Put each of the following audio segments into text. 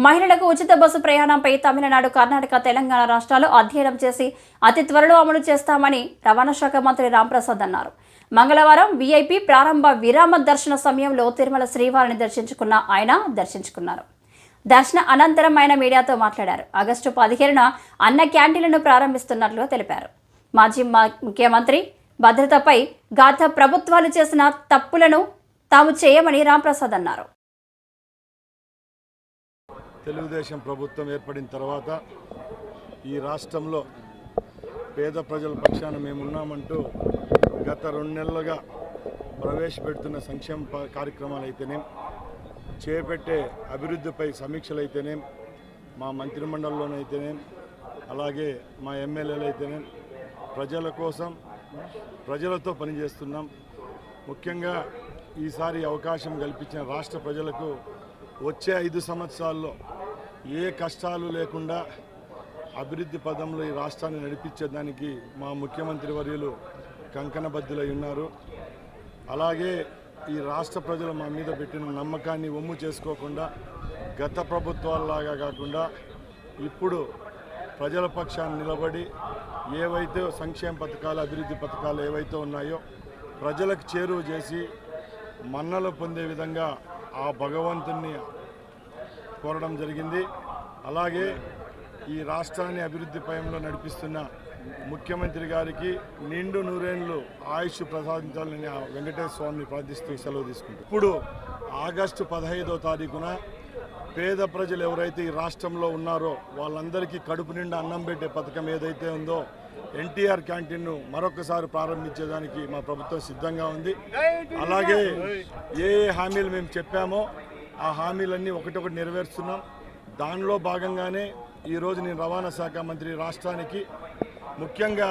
మహిళలకు ఉచిత బస్సు ప్రయాణంపై తమిళనాడు కర్ణాటక తెలంగాణ రాష్ట్రాలు అధ్యయనం చేసి అతి త్వరలో అమలు చేస్తామని రవాణా శాఖ మంత్రి రాంప్రసాద్ అన్నారు. మంగళవారం వీఐపీ ప్రారంభ విరామ దర్శన సమయంలో తిరుమల శ్రీవారిని దర్శించుకున్న ఆయన దర్శించుకున్నారు. దర్శన అనంతరం ఆయన మీడియాతో మాట్లాడారు. ఆగస్టు పదిహేనున అన్న క్యాంటీన్లను ప్రారంభిస్తున్నట్లు తెలిపారు. మాజీ మా- ముఖ్యమంత్రి భద్రతపై గత ప్రభుత్వాలు చేసిన తప్పులను తాము చేయమని రాంప్రసాద్ అన్నారు. తెలుగుదేశం ప్రభుత్వం ఏర్పడిన తర్వాత ఈ రాష్ట్రంలో పేద ప్రజల పక్షాన మేమున్నామంటూ గత రెండు నెలలుగా ప్రవేశపెడుతున్న సంక్షేమ కార్యక్రమాలు అయితేనేం చేపట్టే అభివృద్ధిపై సమీక్షలు అయితేనేం మా మంత్రిమండలిలోనైతేనేం అలాగే మా ఎమ్మెల్యేలు అయితేనేం ప్రజల కోసం ప్రజలతో పనిచేస్తున్నాం. ముఖ్యంగా ఈసారి అవకాశం కల్పించిన రాష్ట్ర ప్రజలకు వచ్చే ఐదు సంవత్సరాల్లో ఏ కష్టాలు లేకుండా అభివృద్ధి పదంలో ఈ రాష్ట్రాన్ని నడిపించేదానికి మా ముఖ్యమంత్రి వర్యులు కంకణబద్దులై ఉన్నారు. అలాగే ఈ రాష్ట్ర ప్రజలు మా మీద పెట్టిన నమ్మకాన్ని ఒమ్ము చేసుకోకుండా గత ప్రభుత్వాలలాగా కాకుండా ఇప్పుడు ప్రజల పక్షాన్ని నిలబడి ఏవైతే సంక్షేమ పథకాలు అభివృద్ధి పథకాలు ఏవైతే ఉన్నాయో ప్రజలకు చేరువ చేసి మన్నలు పొందే విధంగా ఆ భగవంతుణ్ణి కోరడం జరిగింది. అలాగే ఈ రాష్ట్రాన్ని అభివృద్ధి పయంలో నడిపిస్తున్న ముఖ్యమంత్రి గారికి నిండు నూరేళ్ళు ఆయుష్ ప్రసాదించాలని ఆ వెంకటేశ్వర స్వామిని ప్రార్థిస్తూ సెలవు తీసుకుంటాం ఇప్పుడు ఆగస్టు పదహైదో తారీఖున పేద ప్రజలు ఎవరైతే ఈ రాష్ట్రంలో ఉన్నారో వాళ్ళందరికీ కడుపు నిండా అన్నం పెట్టే పథకం ఏదైతే ఉందో ఎన్టీఆర్ క్యాంటీన్ను మరొకసారి ప్రారంభించేదానికి మా ప్రభుత్వం సిద్ధంగా ఉంది. అలాగే ఏ ఏ హామీలు మేము చెప్పామో ఆ హామీలన్నీ ఒకటొకటి నెరవేరుస్తున్నాం. దానిలో భాగంగానే ఈరోజు నేను రవాణా శాఖ మంత్రి రాష్ట్రానికి ముఖ్యంగా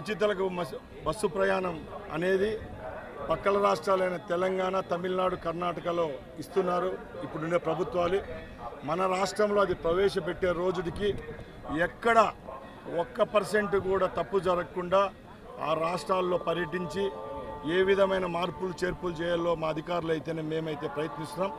ఉచితలకు బస్సు ప్రయాణం అనేది పక్కల రాష్ట్రాలైన తెలంగాణ తమిళనాడు కర్ణాటకలో ఇస్తున్నారు. ఇప్పుడుండే ప్రభుత్వాలు. మన రాష్ట్రంలో అది ప్రవేశపెట్టే రోజుకి ఎక్కడ ఒక్క పర్సెంట్ కూడా తప్పు జరగకుండా ఆ రాష్ట్రాల్లో పర్యటించి ఏ విధమైన మార్పులు చేర్పులు చేయాలో మా అధికారులు అయితేనే మేమైతే ప్రయత్నిస్తున్నాం.